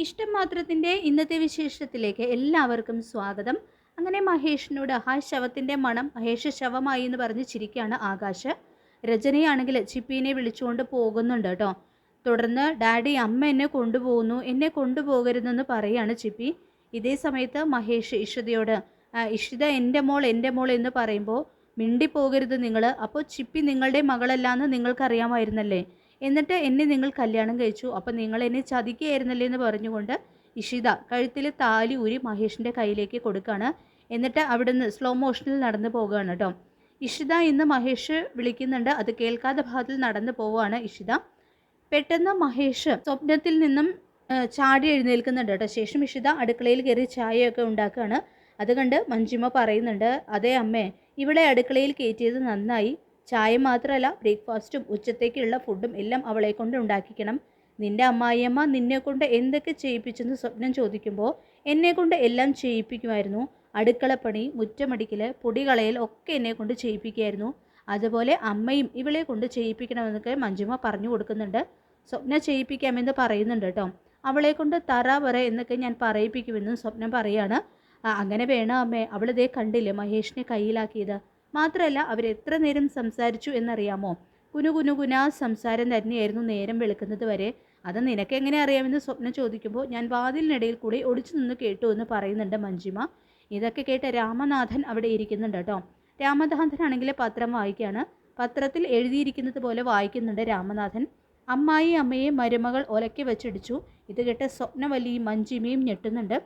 ഇഷ്ടം മാത്രത്തിന്റെ ഇന്നത്തെ വിശേഷത്തിലേക്ക് എല്ലാവർക്കും സ്വാഗതം. അങ്ങനെ മഹേഷിനോട് ആ ശവത്തിന്റെ മണം മഹേഷ് ശവമായി എന്ന് പറഞ്ഞ് ചിരിക്കുകയാണ് ആകാശ്. രചനയാണെങ്കിൽ ചിപ്പീനെ വിളിച്ചുകൊണ്ട് പോകുന്നുണ്ട് കേട്ടോ. തുടർന്ന് ഡാഡി അമ്മ എന്നെ കൊണ്ടുപോകുന്നു എന്നെ കൊണ്ടുപോകരുതെന്ന് പറയാണ് ചിപ്പി. ഇതേ സമയത്ത് മഹേഷ് ഇഷിതയോട് "ആ, ഇഷിത എന്റെ മോൾ എന്റെ മോൾ എന്ന് പറയുമ്പോൾ മിണ്ടിപ്പോകരുത് നിങ്ങൾ അപ്പോൾ ചിപ്പി നിങ്ങളുടെ മകളല്ലാന്ന് നിങ്ങൾക്കറിയാമായിരുന്നല്ലേ? എന്നിട്ട് എന്നെ നിങ്ങൾ കല്യാണം കഴിച്ചു. അപ്പം നിങ്ങൾ എന്നെ ചതിക്കുകയായിരുന്നല്ലേ എന്ന് പറഞ്ഞുകൊണ്ട് ഇഷിത കഴുത്തിൽ താലി ഊരി മഹേഷിന്റെ കയ്യിലേക്ക് കൊടുക്കുകയാണ് എന്നിട്ട് അവിടുന്ന് സ്ലോ മോഷനിൽ നടന്നു പോവുകയാണ് കേട്ടോ ഇഷിത ഇന്ന് മഹേഷ് വിളിക്കുന്നുണ്ട്. അത് കേൾക്കാത്ത ഭാഗത്തിൽ നടന്നു പോവുകയാണ് ഇഷിത. പെട്ടെന്ന് മഹേഷ് സ്വപ്നത്തിൽ നിന്നും ചാടി എഴുന്നേൽക്കുന്നുണ്ട് കേട്ടോ ശേഷം ഇഷിത അടുക്കളയിൽ കയറി ചായയൊക്കെ ഉണ്ടാക്കുകയാണ്. അത് കണ്ട് മഞ്ജിമ പറയുന്നുണ്ട് അതേ അമ്മേ ഇവിടെ അടുക്കളയിൽ കയറ്റിയത് നന്നായി. ചായ മാത്രമല്ല ബ്രേക്ക്ഫാസ്റ്റും ഉച്ചത്തേക്കുള്ള ഫുഡും എല്ലാം അവളെ കൊണ്ട് ഉണ്ടാക്കിക്കണം. നിന്റെ അമ്മായിയമ്മ നിന്നെ കൊണ്ട് എന്തൊക്കെ ചെയ്യിപ്പിച്ചെന്ന് സ്വപ്നം ചോദിക്കുമ്പോൾ എന്നെ കൊണ്ട് എല്ലാം ചെയ്യിപ്പിക്കുമായിരുന്നു. അടുക്കളപ്പണി മുറ്റമടിക്കൽ പൊടി കളയൽ ഒക്കെ എന്നെ കൊണ്ട് ചെയ്യിപ്പിക്കുമായിരുന്നു അതുപോലെ അമ്മയും ഇവളെ കൊണ്ട് ചെയ്യിപ്പിക്കണമെന്നൊക്കെ മഞ്ജുമ പറഞ്ഞു കൊടുക്കുന്നുണ്ട്. സ്വപ്ന ചെയ്യിപ്പിക്കാമെന്ന് പറയുന്നുണ്ട് കേട്ടോ. അവളെ കൊണ്ട് തറ പറ എന്നൊക്കെ ഞാൻ പറയിപ്പിക്കുമെന്നും സ്വപ്നം പറയാണ്. "ആ, അങ്ങനെ വേണം അമ്മേ? അവളിതേ കണ്ടില്ലേ മഹേഷിനെ കയ്യിലാക്കിയത്? മാത്രമല്ല അവരെത്ര നേരം സംസാരിച്ചു എന്നറിയാമോ? കുനു കുനു കുനാ സംസാരം തന്നെയായിരുന്നു നേരം വെളുക്കുന്നത് വരെ. അത് നിനക്ക് എങ്ങനെ അറിയാമെന്ന് സ്വപ്നം ചോദിക്കുമ്പോൾ ഞാൻ വാതിലിനിടയിൽ കൂടി ഒളിച്ചു നിന്ന് കേട്ടു എന്ന് പറയുന്നുണ്ട് മഞ്ജിമ. ഇതൊക്കെ കേട്ട രാമനാഥൻ അവിടെ ഇരിക്കുന്നുണ്ട് കേട്ടോ. രാമനാഥനാണെങ്കിൽ പത്രം വായിക്കുകയാണ് പത്രത്തിൽ എഴുതിയിരിക്കുന്നത് പോലെ വായിക്കുന്നുണ്ട് രാമനാഥൻ. അമ്മായി അമ്മയെ മരുമകൾ ഒലക്കി വെച്ചിടിച്ചു. ഇത് കേട്ട സ്വപ്നവല്ലിയും മഞ്ജിമയും ഞെട്ടുന്നുണ്ട്.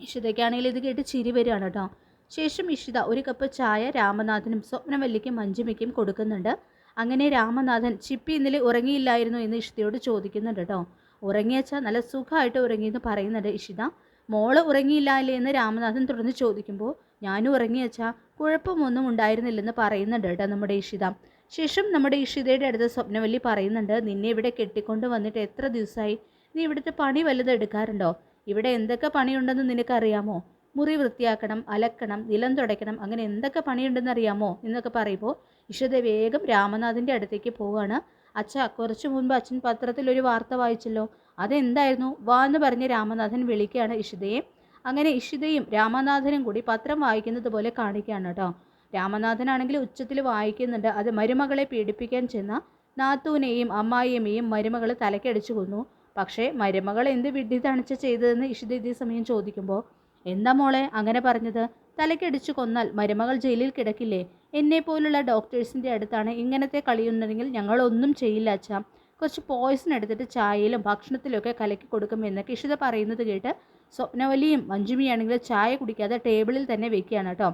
ഇഷിതയ്ക്കാണെങ്കിൽ ഇത് കേട്ട് ചിരി വരികയാണ് കേട്ടോ. ശേഷം ഇഷിത ഒരു കപ്പ് ചായ രാമനാഥനും സ്വപ്നവല്ലിക്കും മഞ്ജുമയ്ക്കും കൊടുക്കുന്നുണ്ട്. അങ്ങനെ രാമനാഥൻ ചിപ്പി ഇന്നലെ ഉറങ്ങിയില്ലായിരുന്നു എന്ന് ഇഷിതയോട് ചോദിക്കുന്നുണ്ട് കേട്ടോ ഉറങ്ങിയച്ചാൽ നല്ല സുഖമായിട്ട് ഉറങ്ങിയെന്ന് പറയുന്നുണ്ട് ഇഷിത. മോൾ ഉറങ്ങിയില്ല എന്ന് രാമനാഥൻ തുടർന്ന് ചോദിക്കുമ്പോൾ ഞാനും ഉറങ്ങിയച്ചാൽ കുഴപ്പമൊന്നും ഉണ്ടായിരുന്നില്ലെന്ന് പറയുന്നുണ്ട് കേട്ടോ നമ്മുടെ ഇഷിത. ശേഷം നമ്മുടെ ഇഷിതയുടെ അടുത്ത് സ്വപ്നവല്ലി പറയുന്നുണ്ട് നിന്നെ ഇവിടെ കെട്ടിക്കൊണ്ട് വന്നിട്ട് എത്ര ദിവസമായി നീ ഇവിടുത്തെ പണി വല്ലതും എടുക്കാറുണ്ടോ? ഇവിടെ എന്തൊക്കെ പണിയുണ്ടെന്ന് നിനക്കറിയാമോ? മുറി വൃത്തിയാക്കണം അലക്കണം നിലം തുടയ്ക്കണം അങ്ങനെ എന്തൊക്കെ പണിയുണ്ടെന്ന് അറിയാമോ എന്നൊക്കെ പറയുമ്പോൾ ഇഷിത വേഗം രാമനാഥിന്റെ അടുത്തേക്ക് പോവുകയാണ് അച്ഛ കുറച്ച് മുൻപ് അച്ഛൻ പത്രത്തിൽ ഒരു വാർത്ത വായിച്ചല്ലോ. അതെന്തായിരുന്നു? വാ എന്ന് പറഞ്ഞ് രാമനാഥൻ വിളിക്കുകയാണ് ഇഷിതയെ അങ്ങനെ ഇഷിതയും രാമനാഥനും കൂടി പത്രം വായിക്കുന്നത് പോലെ കാണിക്കുകയാണ് കേട്ടോ. രാമനാഥനാണെങ്കിൽ ഉച്ചത്തിൽ വായിക്കുന്നുണ്ട്. അത് മരുമകളെ പീഡിപ്പിക്കാൻ ചെന്ന നാത്തൂനെയും അമ്മായിയമ്മയും മരുമകൾ തലക്കടിച്ചു കൊന്നു. പക്ഷേ മരുമകൾ എന്ത് വിഡ്ഢി തണിച്ച ചെയ്തതെന്ന് ഇഷിത ഇതേ സമയം ചോദിക്കുമ്പോൾ എന്താ മോളെ അങ്ങനെ പറഞ്ഞത്? തലക്കടിച്ചു കൊന്നാൽ മരുമകൾ ജയിലിൽ കിടക്കില്ലേ? എന്നെ പോലുള്ള ഡോക്ടേഴ്സിന്റെ അടുത്താണ് ഇങ്ങനത്തെ കളിയുണ്ടെങ്കിൽ ഞങ്ങളൊന്നും ചെയ്യില്ല അച്ഛാ. കുറച്ച് പോയ്സൺ എടുത്തിട്ട് ചായയിലും ഭക്ഷണത്തിലൊക്കെ കലക്കി കൊടുക്കും എന്നൊക്കെ ഇഷിത പറയുന്നത് കേട്ട് സ്വപ്നവലിയും മഞ്ജുമിയാണെങ്കിൽ ചായ കുടിക്കാതെ ടേബിളിൽ തന്നെ വെക്കുകയാണ് കേട്ടോ.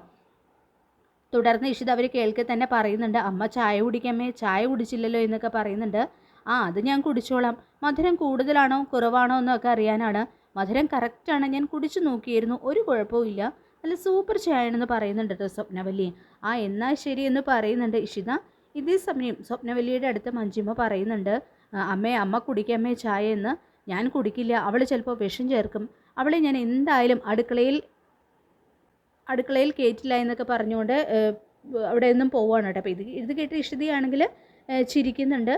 തുടർന്ന് ഇഷിത അവർ കേൾക്കെ തന്നെ പറയുന്നുണ്ട് അമ്മ ചായ കുടിക്കാമേ ചായ കുടിച്ചില്ലല്ലോ എന്നൊക്കെ പറയുന്നുണ്ട്. ആ അത് ഞാൻ കുടിച്ചോളാം. മധുരം കൂടുതലാണോ കുറവാണോ എന്നൊക്കെ അറിയാനാണ്. മധുരം കറക്റ്റാണ് ഞാൻ കുടിച്ചു നോക്കിയിരുന്നു. ഒരു കുഴപ്പവും ഇല്ല. നല്ല സൂപ്പർ ചായയാണെന്ന് പറയുന്നുണ്ട് കേട്ടോ സ്വപ്നവല്ലി. ആ എന്നാൽ ശരി എന്ന് പറയുന്നുണ്ട് ഇഷിത. ഇതേ സമയം സ്വപ്നവല്ലിയുടെ അടുത്ത് മഞ്ജിമ പറയുന്നുണ്ട് "ആ, അമ്മേ അമ്മ കുടിക്കാമേ ചായ എന്ന്. ഞാൻ കുടിക്കില്ല. അവൾ ചിലപ്പോൾ വിഷം ചേർക്കും. അവളെ ഞാൻ എന്തായാലും അടുക്കളയിൽ അടുക്കളയിൽ കയറ്റില്ല എന്നൊക്കെ പറഞ്ഞുകൊണ്ട് അവിടെ നിന്നും പോവുകയാണ് കേട്ടോ അപ്പോൾ ഇത് ഇത് കേട്ട് ഇഷിതയാണെങ്കിൽ ചിരിക്കുന്നുണ്ട്.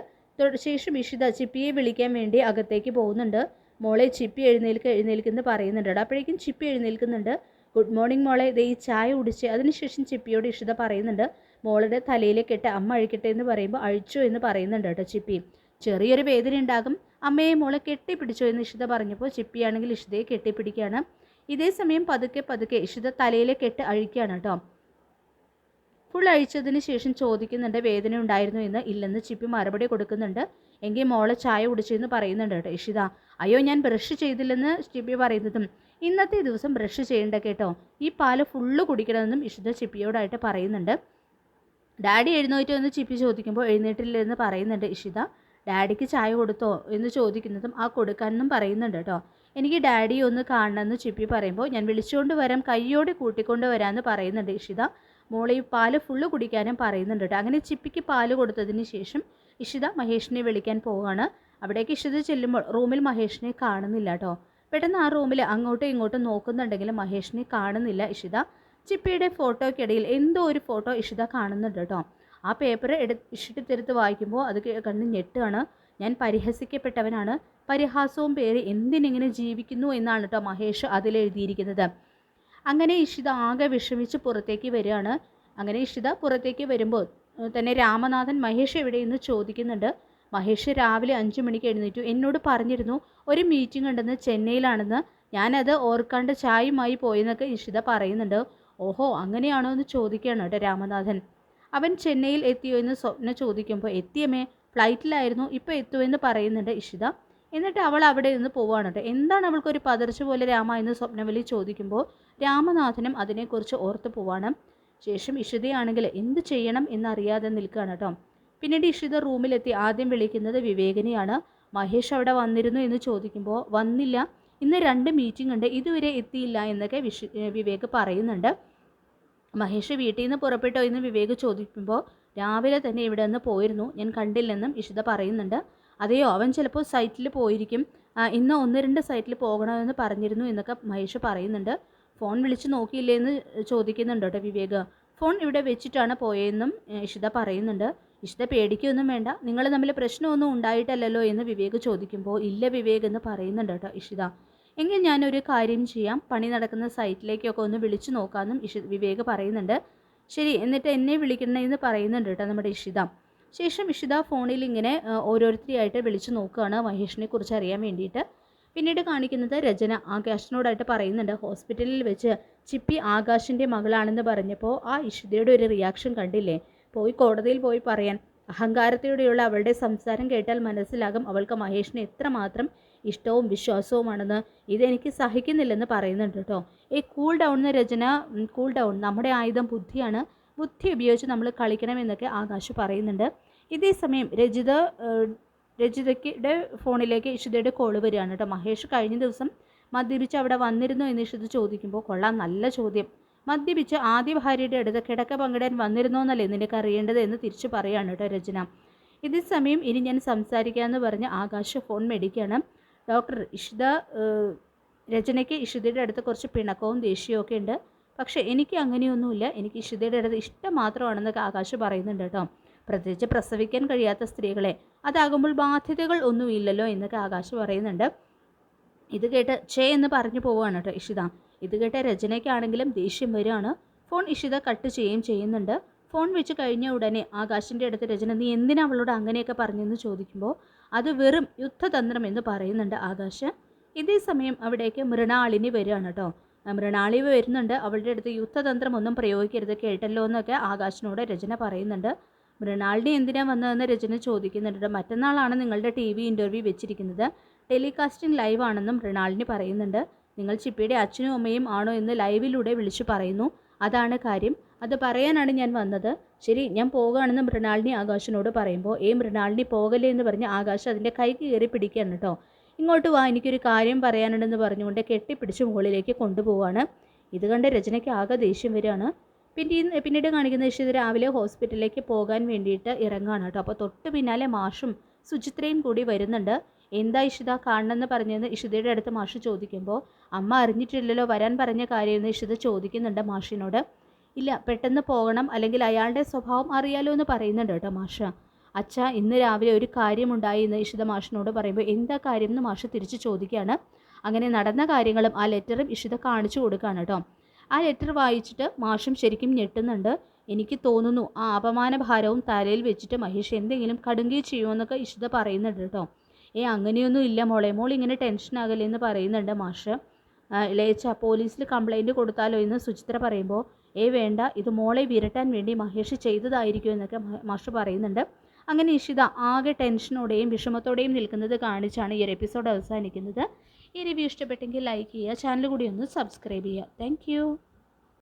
ശേഷം ഇഷിത ചിപ്പിയെ വിളിക്കാൻ വേണ്ടി അകത്തേക്ക് പോകുന്നുണ്ട്. മോളെ ചിപ്പി എഴുന്നേൽക്ക് എഴുന്നേൽക്കെന്ന് പറയുന്നുണ്ട് അപ്പോഴേക്കും ചിപ്പി എഴുന്നേൽക്കുന്നുണ്ട്. ഗുഡ് മോർണിംഗ് മോളെ. ദേ ഈ ചായ കുടിച്ച് അതിനുശേഷം ചിപ്പിയോട് ഇഷിത പറയുന്നുണ്ട്. മോളുടെ തലയിലേക്ക് ഇട്ട് അമ്മ അഴിക്കട്ടെ എന്ന് പറയുമ്പോൾ അഴിച്ചു എന്ന് പറയുന്നുണ്ട് കേട്ടോ ചിപ്പി. ചെറിയൊരു വേദന ഉണ്ടാകും. അമ്മയെ മോളെ കെട്ടിപ്പിടിച്ചോ എന്ന് ഇഷിത പറഞ്ഞപ്പോൾ ചിപ്പിയാണെങ്കിൽ ഇഷിതയെ കെട്ടിപ്പിടിക്കുകയാണ്. ഇതേ സമയം പതുക്കെ പതുക്കെ ഇഷിത തലയിലെ കെട്ട് അഴിക്കുകയാണ് കേട്ടോ. ഫുൾ അഴിച്ചതിന് ശേഷം ചോദിക്കുന്നുണ്ട് വേദന ഉണ്ടായിരുന്നു എന്ന്. ഇല്ലെന്ന് ചിപ്പി മറുപടി കൊടുക്കുന്നുണ്ട്. എങ്കിൽ മോളെ ചായ കുടിച്ചെന്ന് പറയുന്നുണ്ട് കേട്ടോ ഇഷിത. അയ്യോ ഞാൻ ബ്രഷ് ചെയ്തില്ലെന്ന് ചിപ്പി പറയുന്നതും ഇന്നത്തെ ദിവസം ബ്രഷ് ചെയ്യേണ്ട കേട്ടോ. ഈ പാൽ ഫുള്ള് കുടിക്കണമെന്നും ഇഷിത ചിപ്പിയോടായിട്ട് പറയുന്നുണ്ട്. ഡാഡി എഴുന്നേറ്റോ എന്ന് ചിപ്പി ചോദിക്കുമ്പോൾ എഴുന്നേറ്റില്ലെന്ന് പറയുന്നുണ്ട് ഇഷിത. ഡാഡിക്ക് ചായ കൊടുത്തോ എന്ന് ചോദിക്കുന്നതും ആ കൊടുക്കാനെന്നും പറയുന്നുണ്ട് കേട്ടോ. എനിക്ക് ഡാഡി ഒന്ന് കാണണമെന്ന് ചിപ്പി പറയുമ്പോൾ ഞാൻ വിളിച്ചുകൊണ്ട് വരാം കയ്യോടെ കൂട്ടിക്കൊണ്ട് വരാമെന്ന് പറയുന്നുണ്ട് ഇഷിത. മോളെ ഈ പാൽ ഫുള്ള് കുടിക്കാനും പറയുന്നുണ്ട് കേട്ടോ. അങ്ങനെ ചിപ്പിക്ക് പാൽ കൊടുത്തതിന് ശേഷം ഇഷിത മഹേഷിനെ വിളിക്കാൻ പോവുകയാണ് അവിടേക്ക് ഇഷിത ചെല്ലുമ്പോൾ റൂമിൽ മഹേഷിനെ കാണുന്നില്ല കേട്ടോ പെട്ടെന്ന് ആ റൂമിൽ അങ്ങോട്ടും ഇങ്ങോട്ടും നോക്കുന്നുണ്ടെങ്കിലും മഹേഷിനെ കാണുന്നില്ല ഇഷിത. ചിപ്പിയുടെ ഫോട്ടോയ്ക്കിടയിൽ എന്തോ ഒരു ഫോട്ടോ ഇഷിത കാണുന്നുണ്ട് കേട്ടോ ആ പേപ്പർ എടു ഇഷിട്ടെടുത്ത് വായിക്കുമ്പോൾ അത് കണ്ട് ഞെട്ടുകയാണ്. ഞാൻ പരിഹസിക്കപ്പെട്ടവനാണ്. പരിഹാസവും പേര് എന്തിനിങ്ങനെ ജീവിക്കുന്നു എന്നാണ് കേട്ടോ മഹേഷ് അതിലെഴുതിയിരിക്കുന്നത് അങ്ങനെ ഇഷിത ആകെ വിഷമിച്ച് പുറത്തേക്ക് വരികയാണ്. അങ്ങനെ ഇഷിത പുറത്തേക്ക് വരുമ്പോൾ തന്നെ രാമനാഥൻ മഹേഷ് എവിടെയെന്ന് ചോദിക്കുന്നുണ്ട്. മഹേഷ് രാവിലെ അഞ്ച് മണിക്ക് എഴുന്നേറ്റു. എന്നോട് പറഞ്ഞിരുന്നു ഒരു മീറ്റിംഗ് ഉണ്ടെന്ന് ചെന്നൈയിലാണെന്ന്. ഞാനത് ഓർക്കാണ്ട് ചായയുമായി പോയെന്നൊക്കെ ഇഷിത പറയുന്നുണ്ട്. ഓഹോ അങ്ങനെയാണോ എന്ന് ചോദിക്കുകയാണ് കേട്ടോ രാമനാഥൻ. അവൻ ചെന്നൈയിൽ എത്തിയോ എന്ന് സ്വപ്ന ചോദിക്കുമ്പോൾ എത്തിയമേ ഫ്ലൈറ്റിലായിരുന്നു ഇപ്പോൾ എത്തുമെന്ന് പറയുന്നുണ്ട് ഇഷിത എന്നിട്ട് അവൾ അവിടെ നിന്ന് പോവുകയാണ് കേട്ടോ. എന്താണ് അവൾക്കൊരു പതർച്ച പോലെ രാമ എന്ന് സ്വപ്നവലി ചോദിക്കുമ്പോൾ രാമനാഥനും അതിനെക്കുറിച്ച് ഓർത്ത് പോവാണ് ശേഷം ഇഷിതയാണെങ്കിൽ എന്ത് ചെയ്യണം എന്നറിയാതെ നിൽക്കുകയാണ് കേട്ടോ. പിന്നീട് ഇഷിത റൂമിലെത്തി. ആദ്യം വിളിക്കുന്നത് വിവേകനെയാണ്. മഹേഷ് അവിടെ വന്നിരുന്നു എന്ന് ചോദിക്കുമ്പോൾ വന്നില്ല. ഇന്ന് രണ്ട് മീറ്റിംഗ് ഉണ്ട്. ഇതുവരെ എത്തിയില്ല എന്നൊക്കെ വിവേക് പറയുന്നുണ്ട്. മഹേഷ് വീട്ടിൽ നിന്ന് പുറപ്പെട്ടോ എന്ന് വിവേക് ചോദിക്കുമ്പോൾ രാവിലെ തന്നെ ഇവിടെ നിന്ന് പോയിരുന്നു. ഞാൻ കണ്ടില്ലെന്നും ഇഷിത പറയുന്നുണ്ട്. അതെയോ? അവൻ ചിലപ്പോൾ സൈറ്റിൽ പോയിരിക്കും. ഇന്ന് ഒന്ന് രണ്ട് സൈറ്റിൽ പോകണമെന്ന് പറഞ്ഞിരുന്നു എന്നൊക്കെ മഹേഷ് പറയുന്നുണ്ട്. ഫോൺ വിളിച്ച് നോക്കിയില്ലേ എന്ന് ചോദിക്കുന്നുണ്ട് വിവേക്. ഫോൺ ഇവിടെ വെച്ചിട്ടാണ് പോയതെന്നും ഇഷിത പറയുന്നുണ്ട്. ഇഷിത പേടിക്കൊന്നും വേണ്ട. നിങ്ങൾ തമ്മിൽ പ്രശ്നമൊന്നും ഉണ്ടായിട്ടല്ലല്ലോ എന്ന് വിവേക് ചോദിക്കുമ്പോൾ ഇല്ല വിവേക് എന്ന് പറയുന്നുണ്ട് കേട്ടോ ഇഷിത. എങ്കിൽ ഞാനൊരു കാര്യം ചെയ്യാം. പണി നടക്കുന്ന സൈറ്റിലേക്കൊക്കെ ഒന്ന് വിളിച്ചു നോക്കാമെന്നും ഇഷി വിവേക് പറയുന്നുണ്ട്. ശരി എന്നിട്ട് എന്നെ വിളിക്കണമെന്ന് പറയുന്നുണ്ട് കേട്ടോ നമ്മുടെ ഇഷിത. ശേഷം ഇഷിത ഫോണിൽ ഇങ്ങനെ ഓരോരുത്തരെയായിട്ട് വിളിച്ചു നോക്കുകയാണ് മഹേഷിനെ കുറിച്ച് അറിയാൻ വേണ്ടിയിട്ട്. പിന്നീട് കാണിക്കുന്നത് രചന. ആകാശിനോടായിട്ട് പറയുന്നുണ്ട് ഹോസ്പിറ്റലിൽ വെച്ച് ചിപ്പി ആകാശിന്റെ മകളാണെന്ന് പറഞ്ഞപ്പോൾ ആ ഇഷിതയുടെ ഒരു റിയാക്ഷൻ കണ്ടില്ലേ? പോയി കോടതിയിൽ പോയി പറയാൻ. അഹങ്കാരത്തോടെയുള്ള അവളുടെ സംസാരം കേട്ടാൽ മനസ്സിലാകും അവൾക്ക് മഹേഷിനെ എത്രമാത്രം ഇഷ്ടവും വിശ്വാസവുമാണെന്ന്. ഇതെനിക്ക് സഹിക്കുന്നില്ലെന്ന് പറയുന്നുണ്ട് കേട്ടോ. ഈ കൂൾ ഡൗൺ എന്ന രചന കൂൾ ഡൗൺ നമ്മുടെ ആയുധം ബുദ്ധിയാണ്. ബുദ്ധി ഉപയോഗിച്ച് നമ്മൾ കളിക്കണമെന്നൊക്കെ ആകാശ് പറയുന്നുണ്ട്. ഇതേ സമയം രജിത രജിതയ്ക്കുടെ ഫോണിലേക്ക് ഇഷിതയുടെ കോൾ വരികയാണ് കേട്ടോ. മഹേഷ് കഴിഞ്ഞ ദിവസം മദ്യപിച്ച് അവിടെ വന്നിരുന്നു എന്ന് ഇഷിത ചോദിക്കുമ്പോൾ കൊള്ളാം നല്ല ചോദ്യം. മദ്യപിച്ച് ആദ്യ ഭാര്യയുടെ അടുത്ത് കിടക്ക പങ്കിടാൻ വന്നിരുന്നോ എന്നല്ലേ നിനക്ക് അറിയേണ്ടത് എന്ന് തിരിച്ചു പറയാണ് കേട്ടോ രചന. ഇതേ സമയം ഇനി ഞാൻ സംസാരിക്കാമെന്ന് പറഞ്ഞ് ആകാശ ഫോൺ മേടിക്കുകയാണ്. ഡോക്ടർ ഇഷിത രചനയ്ക്ക് ഇഷിതയുടെ അടുത്ത് കുറച്ച് പിണക്കവും ദേഷ്യവും ഒക്കെ ഉണ്ട്. പക്ഷേ എനിക്ക് അങ്ങനെയൊന്നുമില്ല. എനിക്ക് ഇഷിതയുടെ അടുത്ത് ഇഷ്ടം മാത്രമാണെന്നൊക്കെ ആകാശ് പറയുന്നുണ്ട് കേട്ടോ. പ്രത്യേകിച്ച് പ്രസവിക്കാൻ കഴിയാത്ത സ്ത്രീകളെ. അതാകുമ്പോൾ ബാധ്യതകൾ ഒന്നുമില്ലല്ലോ എന്നൊക്കെ ആകാശ് പറയുന്നുണ്ട്. ഇത് കേട്ട് ചേ എന്ന് പറഞ്ഞു പോവുകയാണ് കേട്ടോ ഇഷിത. ഇത് കേട്ട രചനയ്ക്കാണെങ്കിലും ദേഷ്യം വരികയാണ്. ഫോൺ ഇഷിത കട്ട് ചെയ്യുകയും ചെയ്യുന്നുണ്ട്. ഫോൺ വെച്ച് കഴിഞ്ഞ ഉടനെ ആകാശിന്റെ അടുത്ത് രചന നീ എന്തിനാ അവളോട് അങ്ങനെയൊക്കെ പറഞ്ഞെന്ന് ചോദിക്കുമ്പോൾ അത് വെറും യുദ്ധതന്ത്രം എന്ന് പറയുന്നുണ്ട് ആകാശ്. ഇതേ സമയം അവിടേക്ക് മൃണാളിനി വരികയാണ് കേട്ടോ മൃണാളി വരുന്നുണ്ട്. അവളുടെ അടുത്ത് യുദ്ധതന്ത്രം ഒന്നും പ്രയോഗിക്കരുത് കേട്ടല്ലോ എന്നൊക്കെ ആകാശിനോട് രചന പറയുന്നുണ്ട്. മൃണാളിനി എന്തിനാ വന്നതെന്ന് രചന ചോദിക്കുന്നുണ്ട് മറ്റന്നാളാണ് നിങ്ങളുടെ ടി വി ഇന്റർവ്യൂ വെച്ചിരിക്കുന്നത്. ടെലികാസ്റ്റിംഗ് ലൈവ് ആണെന്നും മൃണാളിനി പറയുന്നുണ്ട്. നിങ്ങൾ ചിപ്പിയുടെ അച്ഛനും അമ്മയും ആണോ എന്ന് ലൈവിലൂടെ വിളിച്ചു പറയുന്നു. അതാണ് കാര്യം. അത് പറയാനാണ് ഞാൻ വന്നത്. ശരി ഞാൻ പോകുകയാണെന്ന് മൃണാളിനി ആകാശിനോട് പറയുമ്പോൾ ഏ മൃണാളിനി പോകലേ എന്ന് പറഞ്ഞ് ആകാശ് അതിന്റെ കൈ കയറി പിടിക്കുകയാണ് കേട്ടോ. ഇങ്ങോട്ട് വാ എനിക്കൊരു കാര്യം പറയാനുണ്ടെന്ന് പറഞ്ഞുകൊണ്ട് കെട്ടിപ്പിടിച്ച് മുകളിലേക്ക് കൊണ്ടുപോവാണ്. ഇത് കണ്ട് രചനയ്ക്ക് ആകെ ദേഷ്യം വരികയാണ്. പിന്നെ പിന്നീട് കാണിക്കുന്ന ദേഷ്യത്തിൽ രാവിലെ ഹോസ്പിറ്റലിലേക്ക് പോകാൻ വേണ്ടിയിട്ട് ഇറങ്ങുകയാണ് കേട്ടോ. അപ്പോൾ തൊട്ട് പിന്നാലെ മാഷും സുചിത്രയും കൂടി വരുന്നുണ്ട്. എന്താ ഇഷിത കാണണമെന്ന് പറഞ്ഞതെന്ന് ഇഷിതയുടെ അടുത്ത് മാഷ് ചോദിക്കുമ്പോൾ അമ്മ അറിഞ്ഞിട്ടില്ലല്ലോ വരാൻ പറഞ്ഞ കാര്യമെന്ന് ഇഷിത ചോദിക്കുന്നുണ്ട് മാഷിനോട്. ഇല്ല പെട്ടെന്ന് പോകണം അല്ലെങ്കിൽ അയാളുടെ സ്വഭാവം അറിയാലോ എന്ന് പറയുന്നുണ്ട് കേട്ടോ മാഷ. അച്ഛ ഇന്ന് രാവിലെ ഒരു കാര്യമുണ്ടായി എന്ന് ഇഷിത മാഷിനോട് പറയുമ്പോൾ എന്താ കാര്യം എന്ന് മാഷ് തിരിച്ച് ചോദിക്കുകയാണ്. അങ്ങനെ നടന്ന കാര്യങ്ങളും ആ ലെറ്ററും ഇഷിത കാണിച്ചു കൊടുക്കുകയാണ് കേട്ടോ. ആ ലെറ്റർ വായിച്ചിട്ട് മാഷും ശരിക്കും ഞെട്ടുന്നുണ്ട്. എനിക്ക് തോന്നുന്നു ആ അപമാന ഭാരവും തലയിൽ വെച്ചിട്ട് മഹേഷ് എന്തെങ്കിലും കടുങ്കി ചെയ്യുമെന്നൊക്കെ ഇഷിത പറയുന്നുണ്ട് കേട്ടോ. ഏ അങ്ങനെയൊന്നും ഇല്ല മോളെ. മോൾ ഇങ്ങനെ ടെൻഷൻ ആകല്ലേ എന്ന് പറയുന്നുണ്ട് മാഷ്. ഇളയച്ച പോലീസിൽ കംപ്ലൈന്റ് കൊടുത്താലോ എന്ന് സുചിത്ര പറയുമ്പോൾ ഏ വേണ്ട. ഇത് മോളെ വിരട്ടാൻ വേണ്ടി മഹേഷ് ചെയ്തതായിരിക്കും എന്നൊക്കെ മാഷ് പറയുന്നുണ്ട്. അങ്ങനെ ഇഷിത ആകെ ടെൻഷനോടെയും വിഷമത്തോടെയും നിൽക്കുന്നത് കാണിച്ചാണ് ഈ ഒരു എപ്പിസോഡ് അവസാനിക്കുന്നത്. ഈ റിവ്യൂ ഇഷ്ടപ്പെട്ടെങ്കിൽ ലൈക്ക് ചെയ്യുക ചാനൽ കൂടി ഒന്ന് സബ്സ്ക്രൈബ് ചെയ്യുക. താങ്ക്